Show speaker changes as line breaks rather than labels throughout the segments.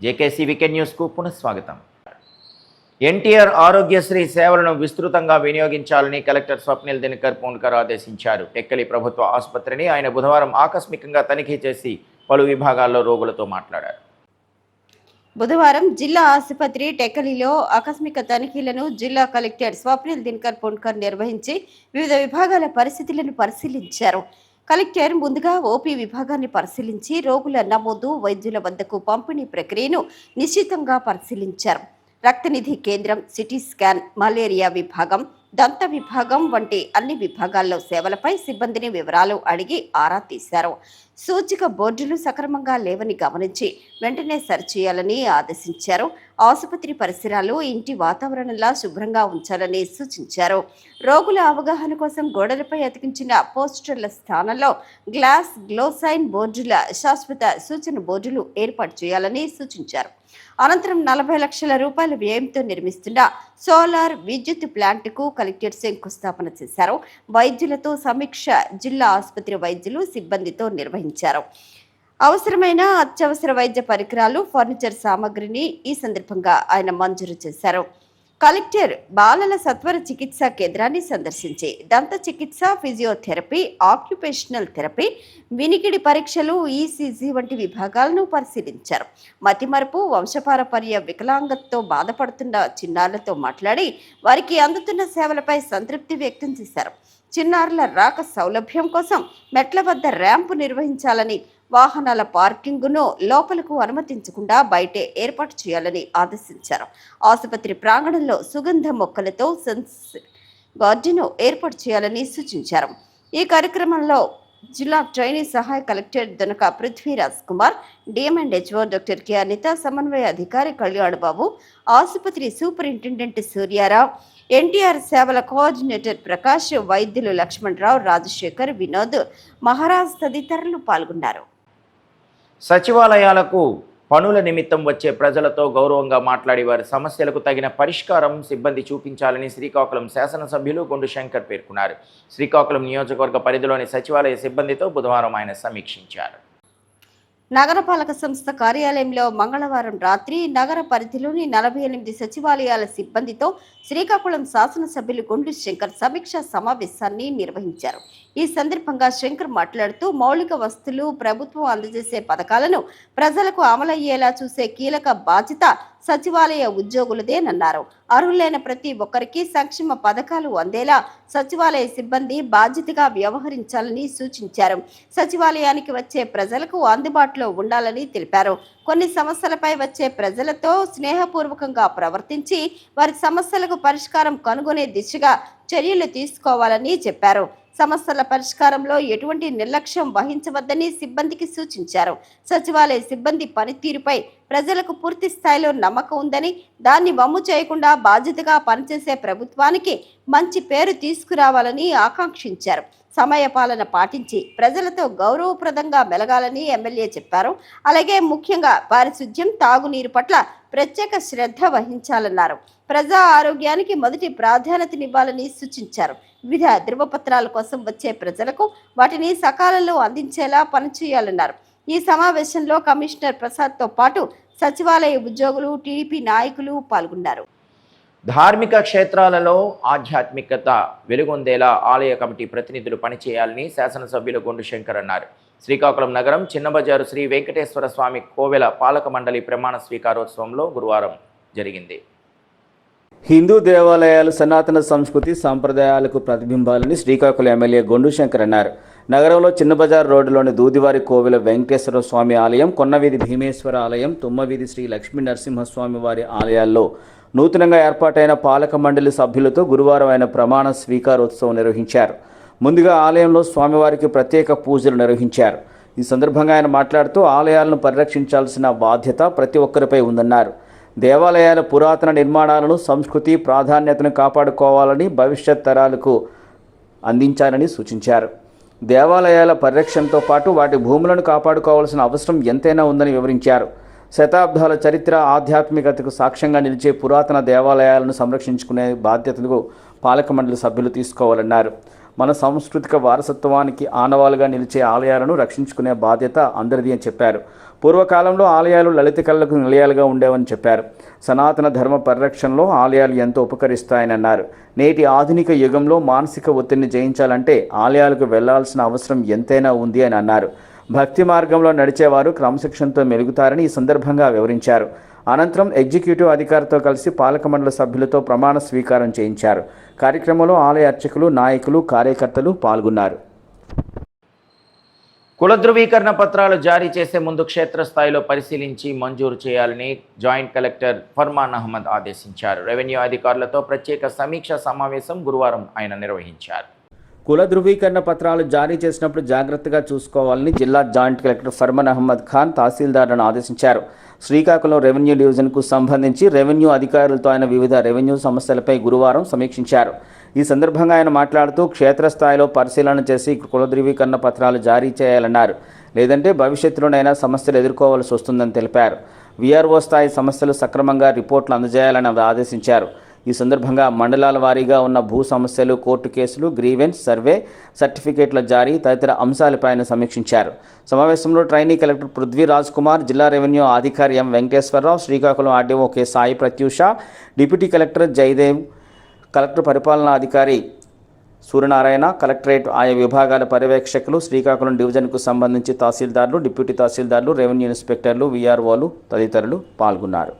JKC weekend న్యూస్కు పునఃస్వాగతం. ఎన్టీఆర్ ఆరోగ్యశ్రీ సేవలను విస్తృతంగా వినియోగించాలని కలెక్టర్ స్వప్నిల్ దినకర్ పూన్కర్ ఆదేశించారు. టెక్కలి ప్రభుత్వ ఆసుపత్రిని ఆయన బుధవారం ఆకస్మికంగా తనిఖీ చేసి పలు విభాగాల్లో రోగులతో మాట్లాడారు.
బుధవారం జిల్లా ఆసుపత్రి టెక్కలిలో ఆకస్మిక తనిఖీలను జిల్లా కలెక్టర్ స్వప్నిల్ దినకర్ పొన్కర్ నిర్వహించి వివిధ విభాగాల పరిస్థితులను పరిశీలించారు. కలెక్టర్ ముందుగా ఓపీ విభాగాన్ని పరిశీలించి రోగుల నమోదు వైద్యుల వద్దకు పంపిణీ ప్రక్రియను నిశ్చితంగా పరిశీలించారు. రక్తనిధి కేంద్రం సిటీ స్కాన్ మలేరియా విభాగం దంత విభాగం వంటి అన్ని విభాగాల్లో సేవలపై సిబ్బందిని వివరాలు అడిగి ఆరా తీశారు. సూచిక బోర్డులు సక్రమంగా లేవని గమనించి వెంటనే సరిచేయాలని ఆదేశించారు. ఆసుపత్రి పరిసరాలు ఇంటి వాతావరణంలా శుభ్రంగా ఉంచాలని సూచించారు. రోగుల అవగాహన కోసం గోడలపై అతికించిన పోస్టర్ల స్థానంలో గ్లాస్ గ్లోసైన్ బోర్డుల శాశ్వత సూచన బోర్డులు ఏర్పాటు చేయాలని సూచించారు. అనంతరం నలభై లక్షల రూపాయల వ్యయంతో నిర్మిస్తున్న సోలార్ విద్యుత్ ప్లాంట్కు కలెక్టర్ శంకుస్థాపన చేశారు. వైద్యులతో సమీక్ష జిల్లా ఆసుపత్రి వైద్యులు సిబ్బందితో నిర్వహించారు. అవసరమైన అత్యవసర వైద్య పరికరాలు ఫర్నిచర్ సామాగ్రిని ఈ సందర్భంగా ఆయన మంజూరు చేశారు. కలెక్టర్ బాలల సత్వర చికిత్సా కేంద్రాన్ని సందర్శించి దంత చికిత్స ఫిజియోథెరపీ ఆక్యుపేషనల్ థెరపీ వినికిడి పరీక్షలు ఈసీజీ వంటి విభాగాలను పరిశీలించారు. మతిమరుపు వంశపారపర్య వికలాంగతతో బాధపడుతున్న చిన్నారులతో మాట్లాడి వారికి అందుతున్న సేవలపై సంతృప్తి వ్యక్తం చేశారు. చిన్నారుల రాక సౌలభ్యం కోసం మెట్ల వద్ద ర్యాంపు నిర్వహించాలని వాహనాల పార్కింగ్ను లోపలకు అనుమతించకుండా బయటే ఏర్పాటు చేయాలని ఆదేశించారు. ఆసుపత్రి ప్రాంగణంలో సుగంధ మొక్కలతో సెన్స్ గార్డెన్ను ఏర్పాటు చేయాలని సూచించారు. ఈ కార్యక్రమంలో జిల్లా ట్రైనీ సహాయ collector Donaka Prithviraj Kumar DM and HO doctor K Anitha సమన్వయ అధికారి కళ్యాణ్ బాబు ఆసుపత్రి సూపరింటెండెంట్ సూర్యారావు ఎన్టీఆర్ సేవల కోఆర్డినేటర్ ప్రకాష్ వైద్యులు లక్ష్మణరావు రాజశేఖర్ వినోద్ మహారాజ్ తదితరులు పాల్గొన్నారు.
సచివాలయాలకు పనుల నిమిత్తం వచ్చే ప్రజలతో గౌరవంగా మాట్లాడి వారి సమస్యలకు తగిన పరిష్కారం సిబ్బంది చూపించాలని శ్రీకాకుళం శాసనసభ్యులు గుండు శంకర్ పేర్కొన్నారు. శ్రీకాకుళం నియోజకవర్గ పరిధిలోని సచివాలయ సిబ్బందితో బుధవారం ఆయన సమీక్షించారు.
నగరపాలక సంస్థ కార్యాలయంలో మంగళవారం రాత్రి నగర పరిధిలోని నలభై ఎనిమిది సచివాలయాల సిబ్బందితో శ్రీకాకుళం శాసనసభ్యులు గుండు శంకర్ సమీక్షా సమావేశాన్ని నిర్వహించారు. ఈ సందర్భంగా శంకర్ మాట్లాడుతూ మౌలిక వస్తువులు ప్రభుత్వం అందజేసే పథకాలను ప్రజలకు అమలయ్యేలా చూసే కీలక బాధ్యత సచివాలయ ఉద్యోగులదేనన్నారు అర్హులైన ప్రతి ఒక్కరికి సంక్షేమ పథకాలు అందేలా సచివాలయ సిబ్బంది బాధ్యతగా వ్యవహరించాలని సూచించారు. సచివాలయానికి వచ్చే ప్రజలకు అందుబాటులో ఉండాలని తెలిపారు. కొన్ని సమస్యలపై వచ్చే ప్రజలతో స్నేహపూర్వకంగా ప్రవర్తించి వారి సమస్యలకు పరిష్కారం కనుగొనే దిశగా చర్యలు తీసుకోవాలని చెప్పారు. సమస్యల పరిష్కారంలో ఎటువంటి నిర్లక్ష్యం వహించవద్దని సిబ్బందికి సూచించారు. సచివాలయ సిబ్బంది పనితీరుపై ప్రజలకు పూర్తి స్థాయిలో నమ్మకం ఉందని దాన్ని వమ్ము చేయకుండా బాధ్యతగా పనిచేసే ప్రభుత్వానికి మంచి పేరు తీసుకురావాలని ఆకాంక్షించారు. సమయపాలన పాటించి ప్రజలతో గౌరవప్రదంగా మెలగాలని ఎమ్మెల్యే చెప్పారు. అలాగే ముఖ్యంగా పారిశుద్ధ్యం తాగునీరు పట్ల ప్రత్యేక శ్రద్ధ వహించాలన్నారు. ప్రజా ఆరోగ్యానికి మొదటి ప్రాధాన్యతనివ్వాలని సూచించారు. వివిధ ధృవపత్రాల కోసం వచ్చే ప్రజలకు వాటిని సకాలంలో అందించేలా పనిచేయాలన్నారు. ఈ సమావేశంలో కమిషనర్ ప్రసాద్తో పాటు సచివాలయ ఉద్యోగులు టీడీపీ నాయకులు పాల్గొన్నారు.
ధార్మిక క్షేత్రాలలో ఆధ్యాత్మికత వెలుగొందేలా ఆలయ కమిటీ ప్రతినిధులు పనిచేయాలని శాసనసభ్యులు గుండు శంకర్ అన్నారు. శ్రీకాకుళం నగరం చిన్నబజారు శ్రీ వెంకటేశ్వర స్వామి కోవెల పాలక మండలి ప్రమాణ స్వీకారోత్సవంలో గురువారం జరిగింది.
హిందూ దేవాలయాలు సనాతన సంస్కృతి సాంప్రదాయాలకు ప్రతిబింబాలని శ్రీకాకుళం ఎమ్మెల్యే గొండు శంకర్ అన్నారు. నగరంలో చిన్నబజార్ రోడ్డులోని దూదివారి కోవిల వెంకటేశ్వర స్వామి ఆలయం కొన్నవీధి భీమేశ్వర ఆలయం తుమ్మవీధి శ్రీ లక్ష్మీ నరసింహస్వామి వారి ఆలయాల్లో నూతనంగా ఏర్పాటైన పాలక మండలి సభ్యులతో గురువారం ఆయన ప్రమాణ స్వీకారోత్సవం నిర్వహించారు. ముందుగా ఆలయంలో స్వామివారికి ప్రత్యేక పూజలు నిర్వహించారు. ఈ సందర్భంగా ఆయన మాట్లాడుతూ ఆలయాలను పరిరక్షించాల్సిన బాధ్యత ప్రతి ఒక్కరిపై ఉందన్నారు. దేవాలయాల పురాతన నిర్మాణాలను సంస్కృతి ప్రాధాన్యతను కాపాడుకోవాలని భవిష్యత్ తరాలకు అందించాలని సూచించారు. దేవాలయాల పరిరక్షణతో పాటు వాటి భూములను కాపాడుకోవాల్సిన అవసరం ఎంతైనా ఉందని వివరించారు. శతాబ్దాల చరిత్ర ఆధ్యాత్మికతకు సాక్ష్యంగా నిలిచే పురాతన దేవాలయాలను సంరక్షించుకునే బాధ్యతను పాలక మండలి సభ్యులు తీసుకోవాలన్నారు. మన సాంస్కృతిక వారసత్వానికి ఆనవాలుగా నిలిచే ఆలయాలను రక్షించుకునే బాధ్యత అందరిది అని చెప్పారు. పూర్వకాలంలో ఆలయాలు లలిత కళలకు నిలయాలుగా ఉండేవని చెప్పారు. సనాతన ధర్మ పరిరక్షణలో ఆలయాలు ఎంతో ఉపకరిస్తాయని అన్నారు. నేటి ఆధునిక యుగంలో మానసిక ఒత్తిడిని జయించాలంటే ఆలయాలకు వెళ్ళాల్సిన అవసరం ఎంతైనా ఉంది అని అన్నారు. భక్తి మార్గంలో నడిచేవారు క్రమశిక్షణతో మెలుగుతారని ఈ సందర్భంగా వివరించారు. అనంతరం ఎగ్జిక్యూటివ్ అధికారితో కలిసి పాలక మండలి సభ్యులతో ప్రమాణ స్వీకారం చేయించారు. కార్యక్రమంలో ఆలయ అర్చకులు నాయకులు కార్యకర్తలు పాల్గొన్నారు.
కుల ధృవీకరణ పత్రాలు జారీ చేసే ముందు క్షేత్రస్థాయిలో పరిశీలించి మంజూరు చేయాలని జాయింట్ కలెక్టర్ ఫర్మాన్ అహ్మద్ ఆదేశించారు. రెవెన్యూ అధికారులతో ప్రత్యేక సమీక్ష సమావేశం గురువారం ఆయన నిర్వహించారు.
కుల ధృవీకరణ పత్రాలు జారీ చేసినప్పుడు జాగ్రత్తగా చూసుకోవాలని జిల్లా జాయింట్ కలెక్టర్ ఫర్మన్ అహ్మద్ ఖాన్ తహసీల్దార్లను ఆదేశించారు. శ్రీకాకుళం రెవెన్యూ డివిజన్కు సంబంధించి రెవెన్యూ అధికారులతో ఆయన వివిధ రెవెన్యూ సమస్యలపై గురువారం సమీక్షించారు. ఈ సందర్భంగా ఆయన మాట్లాడుతూ క్షేత్రస్థాయిలో పరిశీలన చేసి కుల ధృవీకరణ పత్రాలు జారీ చేయాలన్నారు. లేదంటే భవిష్యత్తులోనైనా సమస్యలు ఎదుర్కోవాల్సి వస్తుందని తెలిపారు. వీఆర్ఓ స్థాయి సమస్యలు సక్రమంగా రిపోర్ట్లు అందజేయాలని ఆదేశించారు. ఈ సందర్భంగా మండలాల వారీగా ఉన్న భూ సమస్యలు కోర్టు కేసులు గ్రీవెన్స్ సర్వే సర్టిఫికేట్ల జారీ తదితర అంశాలపై ఆయన సమీక్షించారు. సమావేశంలో ట్రైనీ కలెక్టర్ పృథ్వీ రాజ్ కుమార్ జిల్లా రెవెన్యూ అధికారి M Venkateswararao Srikakulam RDO K Sai Pratyusha deputy collector Jayadev collector పరిపాలనా అధికారి సూర్యనారాయణ కలెక్టరేట్ ఆయా విభాగాల పర్యవేక్షకులు శ్రీకాకుళం డివిజన్కు సంబంధించి తహసీల్దార్లు డిప్యూటీ తహసీల్దార్లు రెవెన్యూ ఇన్స్పెక్టర్లు వీఆర్ఓలు తదితరులు పాల్గొన్నారు.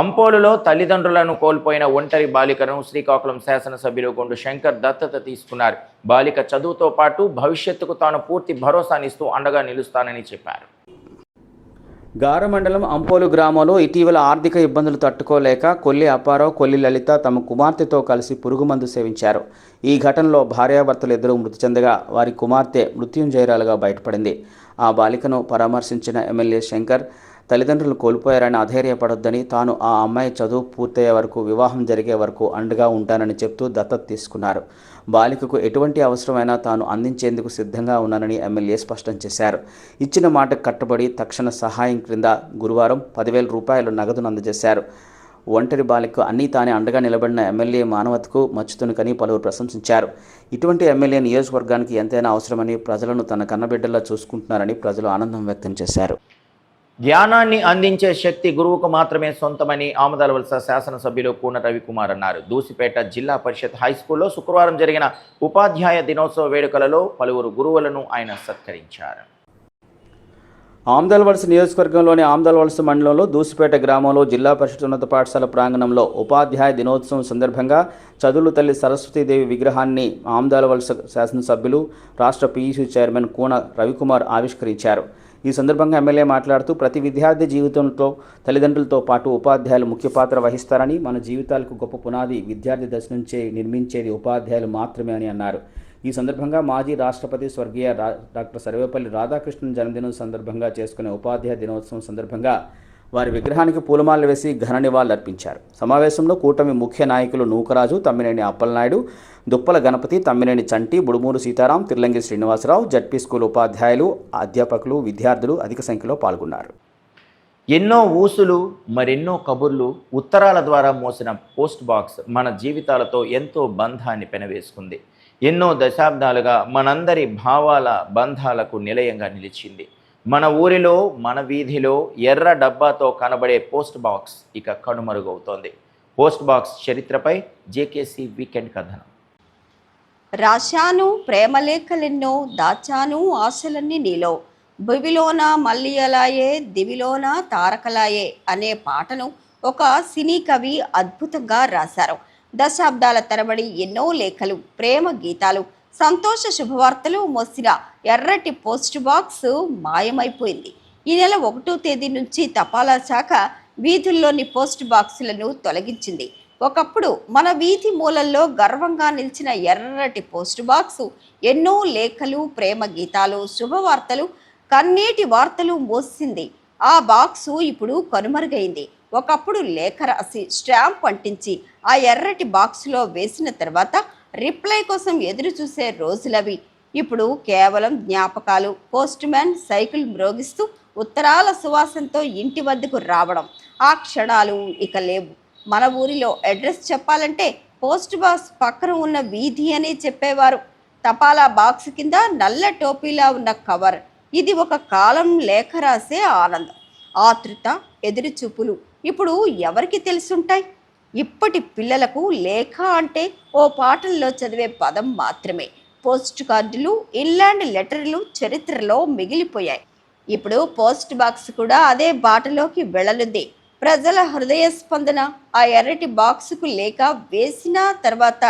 అంపోలులో తల్లిదండ్రులను కోల్పోయిన ఒంటరి బాలికను శ్రీకాకుళం శాసనసభ్యులు గుండు శంకర్ దత్తత తీసుకున్నారు. బాలిక చదువుతో పాటు భవిష్యత్తుకు తాను పూర్తి భరోసానిస్తూ అండగా నిలుస్తానని చెప్పారు.
గార మండలం అంపోలు గ్రామంలో ఇటీవల ఆర్థిక ఇబ్బందులు తట్టుకోలేక కొల్లి అప్పారావు కొల్లి లలిత తమ కుమార్తెతో కలిసి పురుగుమందు సేవించారు. ఈ ఘటనలో భార్యాభర్తలు ఇద్దరు మృతి చెందగా వారి కుమార్తె మృత్యుంజయరాలుగా బయటపడింది. ఆ బాలికను పరామర్శించిన ఎమ్మెల్యే శంకర్ తల్లిదండ్రులు కోల్పోయారని అధైర్యపడొద్దని తాను ఆ అమ్మాయి చదువు పూర్తయ్యే వరకు వివాహం జరిగే వరకు అండగా ఉంటానని చెప్తూ దత్తత తీసుకున్నారు. బాలికకు ఎటువంటి అవసరమైనా తాను అందించేందుకు సిద్ధంగా ఉన్నానని ఎమ్మెల్యే స్పష్టం చేశారు. ఇచ్చిన మాటకు కట్టుబడి తక్షణ సహాయం క్రింద గురువారం పదివేల రూపాయలు నగదును అందజేశారు. ఒంటరి బాలికకు అన్నీ తానే అండగా నిలబడిన ఎమ్మెల్యే మానవతకు మచ్చుతునుకని పలువురు ప్రశంసించారు. ఇటువంటి ఎమ్మెల్యే నియోజకవర్గానికి ఎంతైనా అవసరమని ప్రజలను తన కన్నబిడ్డలా చూసుకుంటున్నారని ప్రజలు ఆనందం వ్యక్తం చేశారు.
జ్ఞానాన్ని అందించే శక్తి గురువుకు మాత్రమే సొంతమని ఆమదాల వలస శాసనసభ్యులు కూన రవికుమార్ అన్నారు. దూసిపేట జిల్లా పరిషత్ హై స్కూల్లో శుక్రవారం జరిగిన ఉపాధ్యాయ దినోత్సవ వేడుకలలో పలువురు గురువులను ఆయన సత్కరించారు.
ఆమ్దల్ వలస నియోజకవర్గంలోని ఆమ్దల్ వలస మండలంలో దూసిపేట గ్రామంలో జిల్లా పరిషత్ ఉన్నత పాఠశాల ప్రాంగణంలో ఉపాధ్యాయ దినోత్సవం సందర్భంగా చదువులు తల్లి సరస్వతీదేవి విగ్రహాన్ని ఆమ్దాల వలస శాసనసభ్యులు రాష్ట్ర పీయూసీ చైర్మన్ కూన రవికుమార్ ఆవిష్కరించారు. ఈ సందర్భంగా ఎమ్మెల్యే మాట్లాడుతూ ప్రతి విద్యార్థి జీవితంతో తల్లిదండ్రులతో పాటు ఉపాధ్యాయులు ముఖ్య పాత్ర వహిస్తారని మన జీవితాలకు గొప్ప పునాది విద్యార్థి దశ నుంచే నిర్మించేది ఉపాధ్యాయులు మాత్రమే అని అన్నారు. ఈ సందర్భంగా మాజీ రాష్ట్రపతి స్వర్గీయ రా డాక్టర్ సర్వేపల్లి రాధాకృష్ణన్ జన్మదినం సందర్భంగా చేసుకునే ఉపాధ్యాయ దినోత్సవం సందర్భంగా వారి విగ్రహానికి పూలమాలలు వేసి ఘన నివాళులర్పించారు సమావేశంలో కూటమి ముఖ్య నాయకులు నూకరాజు తమ్మినేని అప్పలనాయుడు దుప్పల గణపతి తమ్మినేని చంటి బుడుమూరు సీతారాం తిర్లంగి శ్రీనివాసరావు జడ్పీ స్కూల్ ఉపాధ్యాయులు అధ్యాపకులు విద్యార్థులు అధిక సంఖ్యలో పాల్గొన్నారు.
ఎన్నో ఊసులు మరెన్నో కబుర్లు ఉత్తరాల ద్వారా మోసిన పోస్ట్ బాక్స్ మన జీవితాలతో ఎంతో బంధాన్ని పెనవేసుకుంది. ఎన్నో దశాబ్దాలుగా మనందరి భావాల బంధాలకు నిలయంగా నిలిచింది. మన ఊరిలో మన వీధిలో ఎర్ర డబ్బాతో కనబడే పోస్ట్ బాక్స్ ఇక కనుమరుగవుతోంది. పోస్ట్ బాక్స్ చరిత్రపై జేకేసీ వీకెండ్ కథనం.
రాశాను ప్రేమలేఖలెన్నో దాచాను ఆశలన్నీ నీలో. భువిలోన మల్లియలాయే దివిలోన తారకలాయే అనే పాటను ఒక సినీ కవి అద్భుతంగా రాశారు. దశాబ్దాల తరబడి ఎన్నో లేఖలు ప్రేమ గీతాలు సంతోష శుభవార్తలు మోసిన ఎర్రటి పోస్ట్ బాక్స్ మాయమైపోయింది. ఈ నెల ఒకటో తేదీ నుంచి తపాలా శాఖ వీధుల్లోని పోస్ట్ బాక్సులను తొలగించింది. ఒకప్పుడు మన వీధి మూలల్లో గర్వంగా నిలిచిన ఎర్రటి పోస్ట్ బాక్సు ఎన్నో లేఖలు ప్రేమ గీతాలు శుభవార్తలు కన్నీటి వార్తలు మోసింది. ఆ బాక్సు ఇప్పుడు కనుమరుగైంది. ఒకప్పుడు లేఖ రాసి స్టాంప్ అంటించి ఆ ఎర్రటి బాక్సులో వేసిన తర్వాత రిప్లై కోసం ఎదురు చూసే రోజులవి. ఇప్పుడు కేవలం జ్ఞాపకాలు పోస్ట్ మ్యాన్ సైకిల్ మ్రోగిస్తూ ఉత్తరాల సువాసనతో ఇంటి వద్దకు రావడం. ఆ క్షణాలు ఇక లేవు. మన ఊరిలో అడ్రస్ చెప్పాలంటే పోస్ట్ బాక్స్ పక్కన ఉన్న వీధి అని చెప్పేవారు. తపాలా బాక్స్ కింద నల్ల టోపీలా ఉన్న కవర్. ఇది ఒక కాలం లేఖ రాసే ఆనందం. ఆతృత ఎదురుచూపులు ఇప్పుడు ఎవరికి తెలుసుంటాయి? ఇప్పటి పిల్లలకు లేఖ అంటే ఓ పాటల్లో చదివే పదం మాత్రమే. పోస్ట్ కార్డులు ఇన్లాండ్ లెటర్లు చరిత్రలో మిగిలిపోయాయి. ఇప్పుడు పోస్ట్ బాక్స్ కూడా అదే బాటలోకి వెళ్ళనుంది ప్రజల హృదయ స్పందన ఆ ఎర్రటి బాక్సుకు లేక వేసిన తర్వాత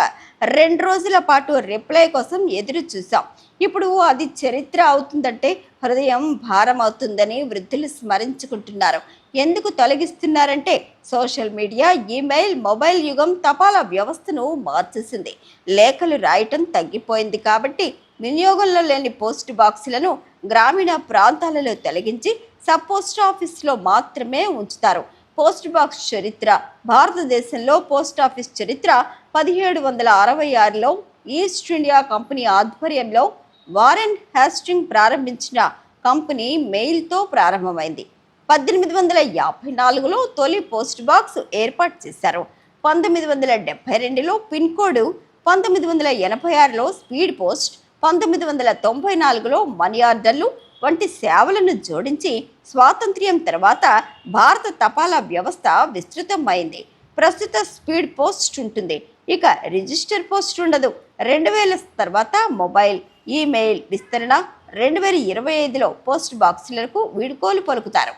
రెండు రోజుల పాటు రిప్లై కోసం ఎదురు చూసాం ఇప్పుడు అది చరిత్ర అవుతుందంటే హృదయం భారం అవుతుందని వృద్ధులు స్మరించుకుంటున్నారు. ఎందుకు తొలగిస్తున్నారంటే సోషల్ మీడియా ఈమెయిల్ మొబైల్ యుగం తపాలా వ్యవస్థను మార్చేసింది. లేఖలు రాయటం తగ్గిపోయింది కాబట్టి వినియోగంలో లేని పోస్ట్ బాక్సులను గ్రామీణ ప్రాంతాలలో తొలగించి సబ్ పోస్ట్ ఆఫీస్లో మాత్రమే ఉంచుతారు. పోస్ట్ బాక్స్ చరిత్ర భారతదేశంలో పోస్ట్ ఆఫీస్ చరిత్ర పదిహేడు వందల అరవై ఆరులో ఈస్ట్ ఇండియా కంపెనీ ఆధ్వర్యంలో వారెన్ హ్యాస్టింగ్ ప్రారంభించిన కంపెనీ మెయిల్తో ప్రారంభమైంది. పద్దెనిమిది వందల యాభై నాలుగులో తొలి పోస్ట్ బాక్స్ ఏర్పాటు చేశారు. పంతొమ్మిది వందల డెబ్బై రెండులో పిన్ కోడ్ పంతొమ్మిది వందల ఎనభై ఆరులో స్పీడ్ పోస్ట్ పంతొమ్మిది వందల తొంభై నాలుగులో మనీ ఆర్డర్లు వంటి సేవలను జోడించి స్వాతంత్ర్యం తర్వాత భారత తపాలా వ్యవస్థ విస్తృతమైంది. ప్రస్తుత స్పీడ్ పోస్ట్ ఉంటుంది. ఇక రిజిస్టర్ పోస్ట్ ఉండదు. రెండు వేల తర్వాత మొబైల్ ఈమెయిల్ విస్తరణ రెండు వేల ఇరవై ఐదులో పోస్ట్ బాక్సులకు వీడుకోలు పలుకుతారు.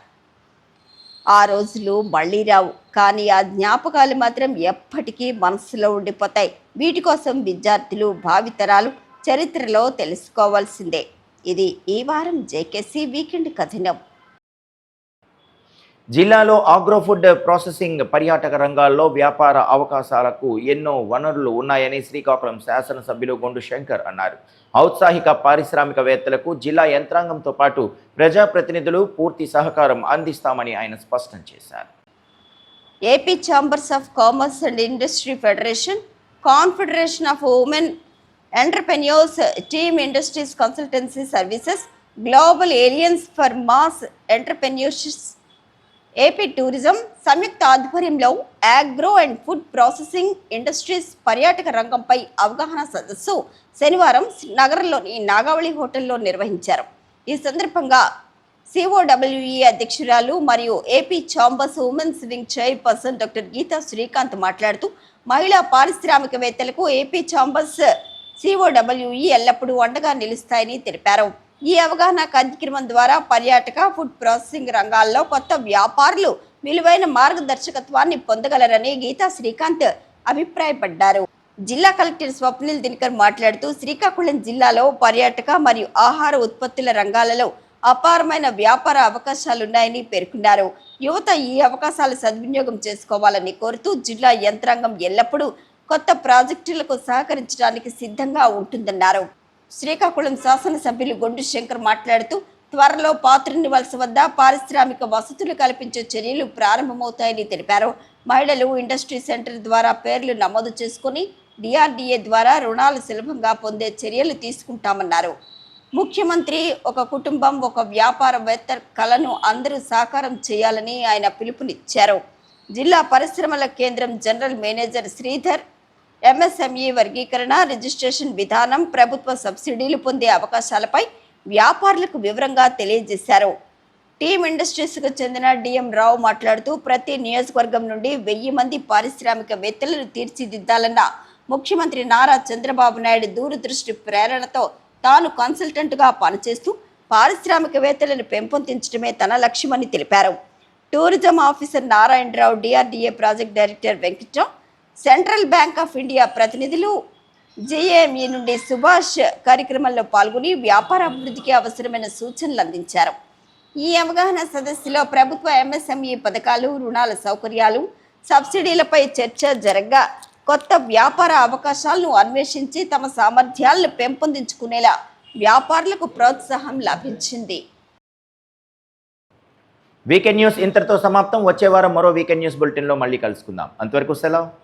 ఆ రోజులు మళ్ళీ రావు. కానీ ఆ జ్ఞాపకాలు మాత్రం ఎప్పటికీ మనసులో ఉండిపోతాయి. వీటి కోసం విద్యార్థులు భావితరాలు చరిత్రలో తెలుసుకోవాల్సిందే. ఇది ఈ వారం జేకేసీ వీకెండ్ కథనం.
జిల్లాలో ఆగ్రోఫుడ్ ప్రాసెసింగ్ పర్యాటక రంగాల్లో వ్యాపార అవకాశాలకు ఎన్నో వనరులు ఉన్నాయని శ్రీకాకుళం శాసనసభ్యులు గొండు శంకర్ అన్నారు. ఔత్సాహిక పారిశ్రామికవేత్తలకు జిల్లా యంత్రాంగంతో పాటు ప్రజాప్రతినిధులు పూర్తి సహకారం అందిస్తామని ఆయన స్పష్టం చేశారు.
AP chambers of commerce and industry federation confederation of women entrepreneurs team industries consultancy services global aliens for mass entrepreneurships AP tourism సంయుక్త ఆధ్వర్యంలో agro and food processing industries పర్యాటక రంగంపై అవగాహన సదస్సు శనివారం నగరంలోని నాగావళి హోటల్లో నిర్వహించారు. ఈ సందర్భంగా సిఓడబ్ల్యూఈ అధ్యక్షురాలు మరియు AP chambers women's wing chairperson doctor Geetha Srikanth మాట్లాడుతూ మహిళా పారిశ్రామికవేత్తలకు ఏపీ చాంబర్స్ సిఓడబ్ల్యూఈ ఎల్లప్పుడూ అండగా నిలుస్తాయని తెలిపారు. ఈ అవగాహన కార్యక్రమం ద్వారా పర్యాటక ఫుడ్ ప్రాసెసింగ్ రంగాల్లో కొత్త వ్యాపారులు విలువైన మార్గదర్శకత్వాన్ని పొందగలరని గీతా శ్రీకాంత్ అభిప్రాయపడ్డారు. జిల్లా కలెక్టర్ స్వప్నిల్ దినకర్ మాట్లాడుతూ శ్రీకాకుళం జిల్లాలో పర్యాటక మరియు ఆహార ఉత్పత్తుల రంగాలలో అపారమైన వ్యాపార అవకాశాలున్నాయని పేర్కొన్నారు. యువత ఈ అవకాశాలు సద్వినియోగం చేసుకోవాలని కోరుతూ జిల్లా యంత్రాంగం ఎల్లప్పుడూ కొత్త ప్రాజెక్టులకు సహకరించడానికి సిద్ధంగా ఉంటుందన్నారు. శ్రీకాకుళం శాసనసభ్యులు గొండు శంకర్ మాట్లాడుతూ త్వరలో పాత్ర నివాస వద్ద పారిశ్రామిక వసతులు కల్పించే చర్యలు ప్రారంభమవుతాయని తెలిపారు. మహిళలు ఇండస్ట్రీ సెంటర్ ద్వారా పేర్లు నమోదు చేసుకుని డిఆర్డీఏ ద్వారా రుణాలు సులభంగా పొందే చర్యలు తీసుకుంటామన్నారు. ముఖ్యమంత్రి ఒక కుటుంబం ఒక వ్యాపారవేత్త కళను అందరూ సాకారం చేయాలని ఆయన పిలుపునిచ్చారు. జిల్లా పరిశ్రమల కేంద్రం జనరల్ మేనేజర్ శ్రీధర్ ఎంఎస్ఎంఈ వర్గీకరణ రిజిస్ట్రేషన్ విధానం ప్రభుత్వ సబ్సిడీలు పొందే అవకాశాలపై వ్యాపారులకు వివరంగా తెలియజేశారు. టీమ్ ఇండస్ట్రీస్కు చెందిన డిఎం రావు మాట్లాడుతూ ప్రతి నియోజకవర్గం నుండి వెయ్యి మంది పారిశ్రామికవేత్తలను తీర్చిదిద్దాలన్న ముఖ్యమంత్రి నారా చంద్రబాబు నాయుడు దూరదృష్టి ప్రేరణతో తాను కన్సల్టెంట్గా పనిచేస్తూ పారిశ్రామికవేత్తలను పెంపొందించడమే తన లక్ష్యమని తెలిపారు. Tourism officer Narayanarao DRDA project director Venkatrao central bank of India ప్రతినిధులు జేఏఎంఈ నుండి సుభాష్ కార్యక్రమంలో పాల్గొని వ్యాపార అభివృద్ధికి అవసరమైన సూచనలు అందించారు. ఈ అవగాహన సదస్సులో ప్రభుత్వ ఎంఎస్ఎంఈ పథకాలు రుణాల సౌకర్యాలు సబ్సిడీలపై చర్చ జరగగా కొత్త వ్యాపార అవకాశాలను అన్వేషించి తమ సామర్థ్యాలను పెంపొందించుకునేలా వ్యాపారులకు ప్రోత్సాహం లభించింది.
వీకెండ్ న్యూస్ ఇంతటితో సమాప్తం. వచ్చే వారం మరో వీకెండ్ న్యూస్ బులెటిన్లో మళ్ళీ కలుసుకుందాం. అంతవరకు సెలవు.